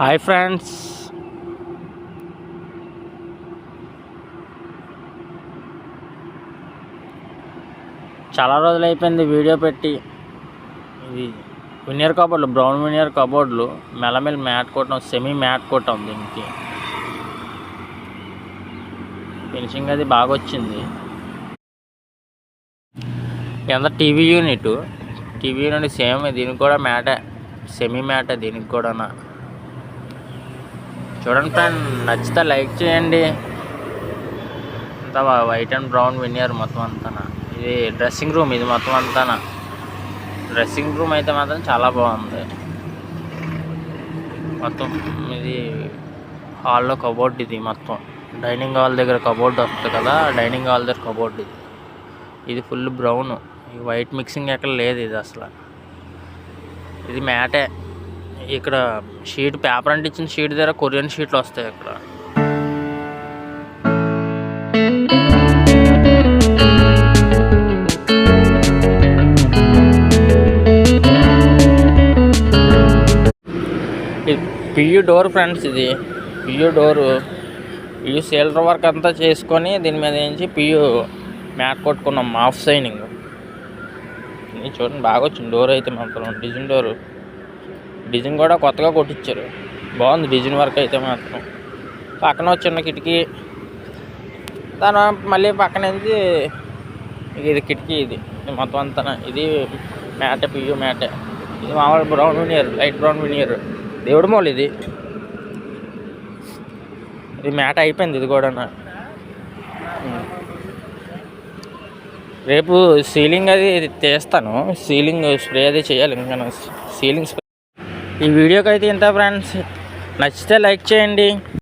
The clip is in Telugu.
Hi friends. చాలా రోజులు అయిపోయింది వీడియో పెట్టి. ఇది వినియర్ కబోర్డ్లు బ్రౌన్ వినియర్ కబోర్డ్లు మెలమెల్ మ్యాట్ కొట్టడం సెమీ మ్యాట్ కొట్టాం దీనికి. ఫినిషింగ్ అది బాగా వచ్చింది. కింద TV unit? TV unit same దీనికి కూడా మ్యాటే సెమీ మ్యాటే దీనికి కూడా చూడండి ఫ్రెండ్ నచ్చితే లైక్ చేయండి. అంతా వైట్ అండ్ బ్రౌన్ వినియర్ మొత్తం అంతా ఇది డ్రెస్సింగ్ రూమ్ ఇది మొత్తం అంతా డ్రెస్సింగ్ రూమ్ అయితే మాత్రం చాలా బాగుంది. మొత్తం ఇది హాల్లో కబోర్డ్ ఇది మొత్తం. డైనింగ్ హాల్ దగ్గర కబోర్డ్ వస్తుంది కదా డైనింగ్ హాల్ దగ్గర కబోర్డ్ ఇది. ఇది ఫుల్ బ్రౌన్. ఈ వైట్ మిక్సింగ్ ఎక్కడ లేదు ఇది అసలు. ఇది మ్యాటే. ఇక్కడ షీట్ పేపర్ అంటే ఇచ్చిన షీట్ దగ్గర కొరియన్ షీట్లు వస్తాయి ఇక్కడ. ఇది డోర్ ఫ్రెండ్స్ ఇది. PU door PU sealer work అంతా చేసుకొని దీని మీద నుంచి పియూ మ్యాట్ కొట్టుకున్నాం హాఫ్ సైనింగ్ చూడండి బాగా వచ్చింది. డోర్ అయితే మాత్రం డిజైన్ డోరు డిజైన్ కూడా కొత్తగా కొట్టించారు. బాగుంది డిజైన్ వర్క్ అయితే మాత్రం. పక్కన చిన్న కిటికీ. దాని మళ్ళీ పక్కన ఇది కిటికీ ఇది. మొత్తం అంతా ఇది మ్యాట్ పియు మ్యాట్. ఇది మామూలు brown veneer light brown veneer. దేవుడు మోల్ ఇది. ఇది మ్యాట్ అయిపోయింది ఇది కూడా రేపు సీలింగ్ అది తీస్తాను. సీలింగ్ స్ప్రే అది చేయాలి. ఇంకా సీలింగ్ స్ప్రే ఈ వీడియోకి అయితే ఇంత ఫ్రెండ్స్ నచ్చితే లైక్ చేయండి.